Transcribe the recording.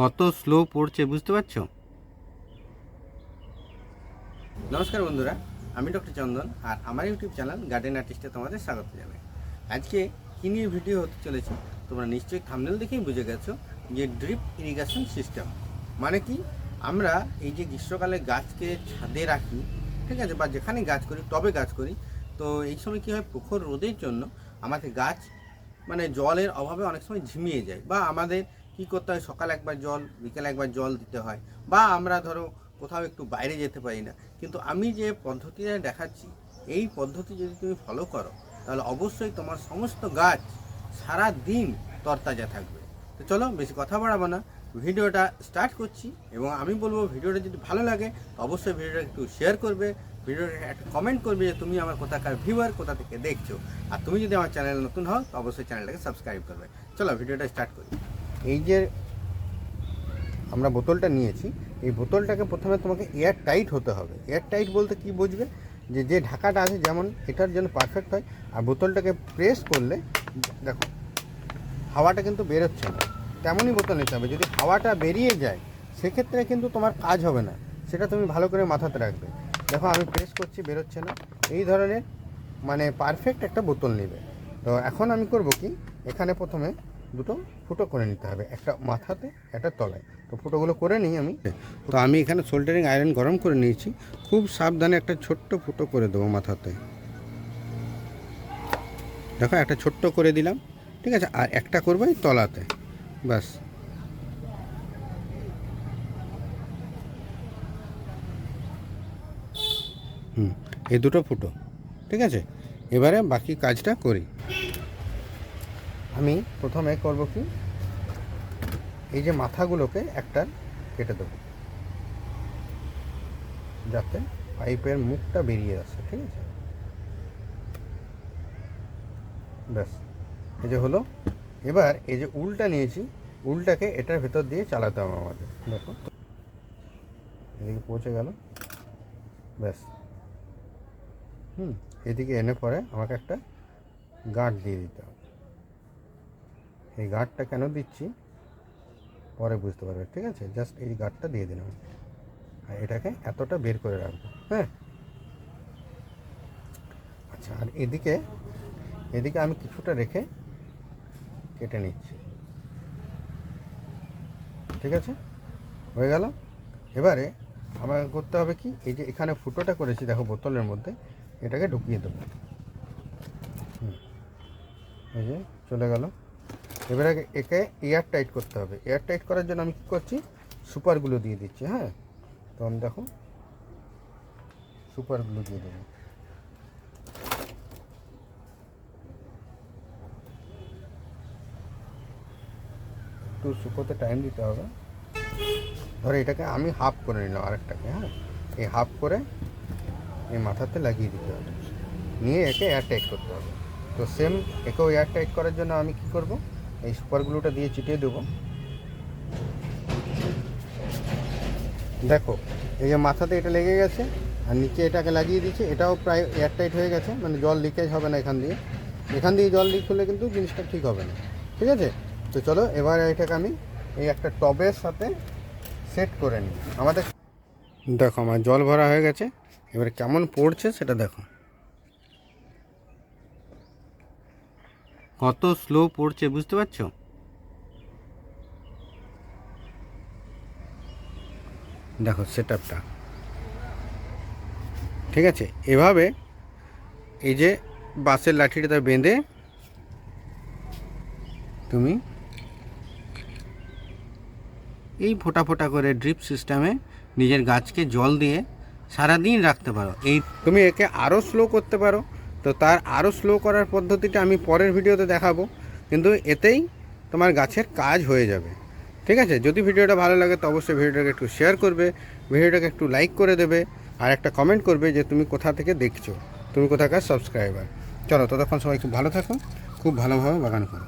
কত স্লো পড়ছে, বুঝতে পারছ? নমস্কার বন্ধুরা, আমি ডক্টর চন্দন আর আমার ইউটিউব চ্যানেল গার্ডেন আর্টিস্টে তোমাদের স্বাগত জানাই। আজকে কী নিয়ে ভিডিও হতে চলেছে, তোমরা নিশ্চয়ই থামনেল দেখেই বুঝে গেছো যে ড্রিপ ইরিগেশন সিস্টেম মানে কি? আমরা এই যে গ্রীষ্মকালে গাছকে ছাদে রাখি, ঠিক আছে, বা যেখানে গাছ করি, টবে গাছ করি, তো এই সময় কী হয় প্রখর রোদের জন্য আমাদের গাছ মানে জলের অভাবে অনেক সময় ঝিমিয়ে যায়, বা আমাদের কি করতে হয়? সকাল একবার জল, বিকেলে একবার জল দিতে হয়। বা আমরা ধরো কোথাও একটু বাইরে যেতে পারি না। কিন্তু আমি যে পদ্ধতিটা দেখাচ্ছি, এই পদ্ধতি যদি তুমি ফলো করো, তাহলে অবশ্যই তোমার সমস্ত গাছ সারা দিন তরতাজা থাকবে। তো চলো বেশি কথা বাড়াবো না। ভিডিওটা স্টার্ট করছি এবং আমি বলব ভিডিওটা যদি ভালো লাগে অবশ্যই ভিডিওটা একটু শেয়ার করবে। ভিডিওটা একটা কমেন্ট করবে যে, তুমি আমার কোথাকার ভিউয়ার কোথা থেকে দেখছ? আর তুমি যদি আমার চ্যানেল নতুন হও, তো অবশ্যই চ্যানেলটাকে সাবস্ক্রাইব করবে। চলো ভিডিওটা স্টার্ট করি। এই যে আমরা বোতলটা নিয়েছি, এই বোতলটাকে প্রথমে তোমাকে এয়ার টাইট হতে হবে। এয়ার টাইট বলতে কি বুঝবে? যে যে ঢাকাটা আছে, যেমন এটার জন্য পারফেক্ট হয়, আর বোতলটাকে প্রেস করলে, দেখো, হাওয়াটা কিন্তু বেরোচ্ছে না। তেমনই বোতল নিতে হবে। যদি হাওয়াটা বেরিয়ে যায়, সেক্ষেত্রে কিন্তু তোমার কাজ হবে না। সেটা তুমি ভালো করে মাথাতে রাখবে। দেখো, আমি প্রেস করছি, বেরোচ্ছে না। এই ধরনের মানে পারফেক্ট একটা বোতল নেবে। তো এখন আমি করব কি? এখানে প্রথমে দুটো ফুটো করে নিতে হবে, একটা মাথাতে, একটা তলায়। তো ফুটোগুলো করে নিই আমি। তো আমি এখানে সোল্ডারিং আয়রন গরম করে নিয়েছি। খুব সাবধানে একটা ছোট্ট ফুটো করে দেবো মাথাতে। দেখো, একটা ছোট্ট করে দিলাম, ঠিক আছে? আর একটা করব এই তলাতে। ব্যাস। হুম, এই দুটো ফুটো, ঠিক আছে? এবারে বাকি কাজটা করি। আমি প্রথমে করব কি? এই যে মাথাগুলোকে একটা কেটে দেবো। যাতে পাইপের মুখটা বেরিয়ে আসে, ঠিক আছে? ব্যাস, এই যে হলো। এবার এই যে উলটা নিয়েছি, উলটাকে এটার ভেতর দিয়ে চালাতে হবে আমাদের, দেখো। এদিকে পৌঁছে গেল। ব্যাস। হুম, এদিকে এনে পরে আমাকে একটা গাঁট দিয়ে দিতে হবে। এই গাঁটটা কেন দিচ্ছি? পরে বুঝতে পারবে, ঠিক আছে? জাস্ট এই গাঁটটা দিয়ে দিলাম। আর এটাকে এতটা বের করে রাখব হ্যাঁ? আচ্ছা আর এদিকে এদিকে আমি কিছুটা রেখে কেটে নিচ্ছি। ঠিক আছে? হয়ে গেল? এবারে আমার করতে হবে কি? এই যে এখানে ফুটোটা করেছি, দেখো বোতলের মধ্যে, এটাকে ঢুকিয়ে দেবো। এই যে চলে গেল। এবারে একে এয়ার টাইট করতে হবে। এয়ার টাইট করার জন্য আমি কী করছি? সুপারগুলো দিয়ে দিচ্ছি হ্যাঁ? তখন দেখো, সুপারগুলো দিয়ে দেবো। একটু শুকোতে টাইম দিতে হবে। ধরো এটাকে আমি হাফ করে নিলাম আরেকটাকে হ্যাঁ? এই হাফ করে এই মাথাতে লাগিয়ে দিতে হবে। নিয়ে একে এয়ার টাইট করতে হবে। তো সেম একেও এয়ার টাইট করার জন্য আমি কি করব? এই সুপারগুলোটা দিয়ে চিটিয়ে দেবো। দেখো, এই যে মাথাতে এটা লেগে গেছে, আর নিচে এটাকে লাগিয়ে দিচ্ছে এটাও প্রায় এয়ারটাইট হয়ে গেছে মানে জল লিকেজ হবে না এখান দিয়ে। এখান দিয়ে জল লিক হলে কিন্তু জিনিসটা ঠিক হবে না, ঠিক আছে? তো চলো, এবার এটাকে আমি এই একটা টবের সাথে সেট করে নিই। আমাদের দেখো, আমার জল ভরা হয়ে গেছে, এবার কেমন পড়ছে সেটা দেখো। কত স্লো পড়ছে, বুঝতে পারছ? দেখো সেট ঠিক আছে? এভাবে এই যে বাঁশের লাঠিটা বেঁধে তুমি এই ফোটা ফোটা করে ড্রিপ সিস্টেমে নিজের গাছকে জল দিয়ে সারাদিন রাখতে পারো। এই তুমি একে আরও স্লো করতে পারো। তো তার আরও স্লো করার পদ্ধতিটা আমি পরের ভিডিওতে দেখাবো। কিন্তু এতেই তোমার গাছের কাজ হয়ে যাবে। ঠিক আছে? যদি ভিডিওটা ভালো লাগে তো অবশ্যই ভিডিওটাকে একটু শেয়ার করবে ভিডিওটাকে একটু লাইক করে দেবে, আর একটা কমেন্ট করবে যে তুমি কোথা থেকে দেখছ? তুমি কোথাকার সাবস্ক্রাইবার চলো, ততক্ষণ সবাই খুব ভালো থাকো, খুব ভালোভাবে বাগান করো।